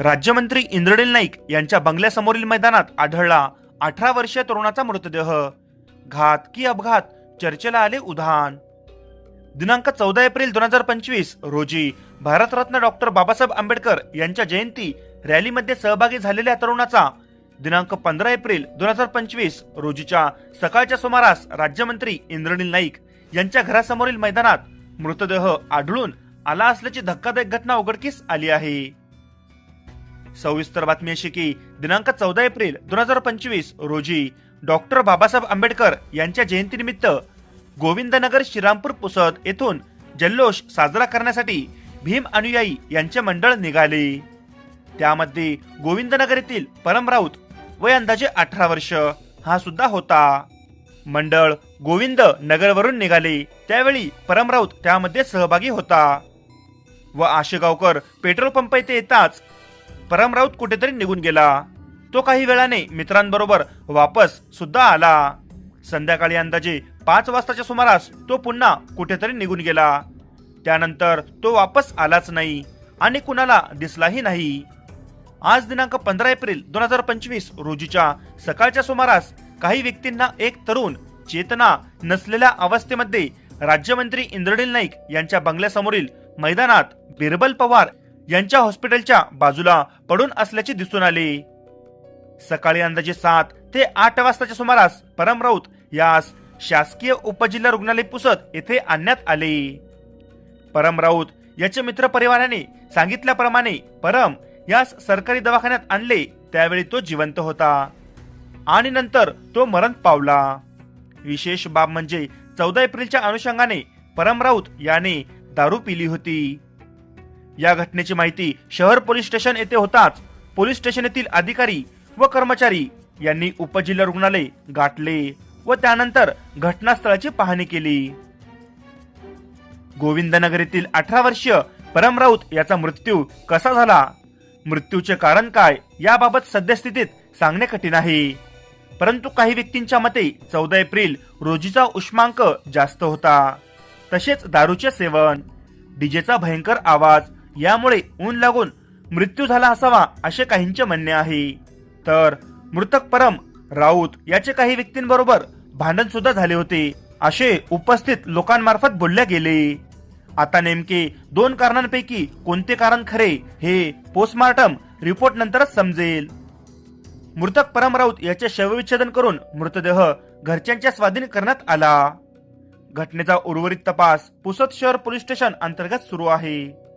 राज्यमंत्री इंद्रनील नाईक यांच्या बंगल्यासमोरील मैदानात आढळला अठरा वर्षीय तरुणाचा मृतदेह. घात की अपघात? चर्चेला आले उधाण. दिनांक चौदा एप्रिल दोन हजार पंचवीस रोजी भारतरत्न डॉक्टर बाबासाहेब आंबेडकर यांच्या जयंती रॅलीमध्ये सहभागी झालेल्या तरुणाचा दिनांक पंधरा एप्रिल दोन हजार पंचवीस रोजीच्या सकाळच्या सुमारास राज्यमंत्री इंद्रनील नाईक यांच्या घरासमोरील मैदानात मृतदेह आढळून आला असल्याची धक्कादायक घटना उघडकीस आली आहे. सविस्तर बातमी अशी की दिनांक चौदा एप्रिल दोन हजार पंचवीस रोजी डॉक्टर बाबासाहेब आंबेडकर यांच्या जयंतीनिमित्त गोविंदनगर श्रीरामपूर पुसद येथून जल्लोष साजरा करण्यासाठी भीम अनुयायी यांचे मंडळ निघाले. त्यामध्ये गोविंदनगर येथील परम राऊत वय अंदाजे अठरा वर्ष. हा सुद्धा होता. मंडळ गोविंद नगरवरून निघाले. त्यावेळी परम राऊत त्यामध्ये सहभागी होता. व आशेगावकर पेट्रोल पंप येथे येताच परम राऊत कुठेतरी निघून गेला. तो काही वेळाने मित्रांबरोबर वापस सुद्धा आला. संध्याकाळी अंदाजे पाच वाजताच्या सुमारास तो पुन्हा कुठेतरी निघून गेला. त्यानंतर तो वापस आलाच नाही आणि कुणाला दिसलाही नाही. आज दिनांक पंधरा एप्रिल दोन हजार पंचवीस रोजीच्या सकाळच्या सुमारास काही व्यक्तींना एक तरुण चेतना नसलेल्या अवस्थेमध्ये राज्यमंत्री इंद्रनील नाईक यांच्या बंगल्यासमोरील मैदानात बिरबल पवार यांच्या हॉस्पिटलच्या बाजूला पडून असल्याचे दिसून आले. सकाळी अंदाजे सात ते आठ वाजताच्या सुमारास परम राऊत यास शासकीय उपजिल्हा रुग्णालय पुसद येथे आणण्यात आले. परम राऊत याच्या मित्र परिवाराने सांगितल्याप्रमाणे परम यास सरकारी दवाखान्यात आणले त्यावेळी तो जिवंत होता आणि नंतर तो मरण पावला. विशेष बाब म्हणजे चौदा एप्रिलच्या अनुषंगाने परम राऊत याने दारू पिली होती. या घटनेची माहिती शहर पोलीस स्टेशन येथे होताच पोलीस स्टेशन येथील अधिकारी व कर्मचारी यांनी उपजिल्हा रुग्णालय गाठले व त्यानंतर घटनास्थळाची पाहणी केली. गोविंदनगर येथील अठरा वर्षीय परम राऊत याचा मृत्यू कसा झाला? मृत्यूचे कारण काय? याबाबत सद्यस्थितीत सांगणे कठीण आहे. परंतु काही व्यक्तींच्या मते चौदा एप्रिल रोजीचा उष्मांक जास्त होता. तसेच दारूचे सेवन डीजेचा भयंकर आवाज यामुळे ऊन लागून मृत्यू झाला असावा असे काहींचे म्हणणे आहे. तर मृतक परम राऊत याचे काही व्यक्तींबरोबर भांडण सुद्धा झाले होते. असे उपस्थित लोकांमार्फत बोलले गेले. आता नेमके दोन कारणांपैकी कोणते कारण खरे हे पोस्टमार्टम रिपोर्ट नंतरच समजेल. मृतक परम राऊत याचे शवविच्छेदन करून मृतदेह घरच्यांच्या स्वाधीन करण्यात आला. घटनेचा उर्वरित तपास पुसद शहर पोलीस स्टेशन अंतर्गत सुरू आहे.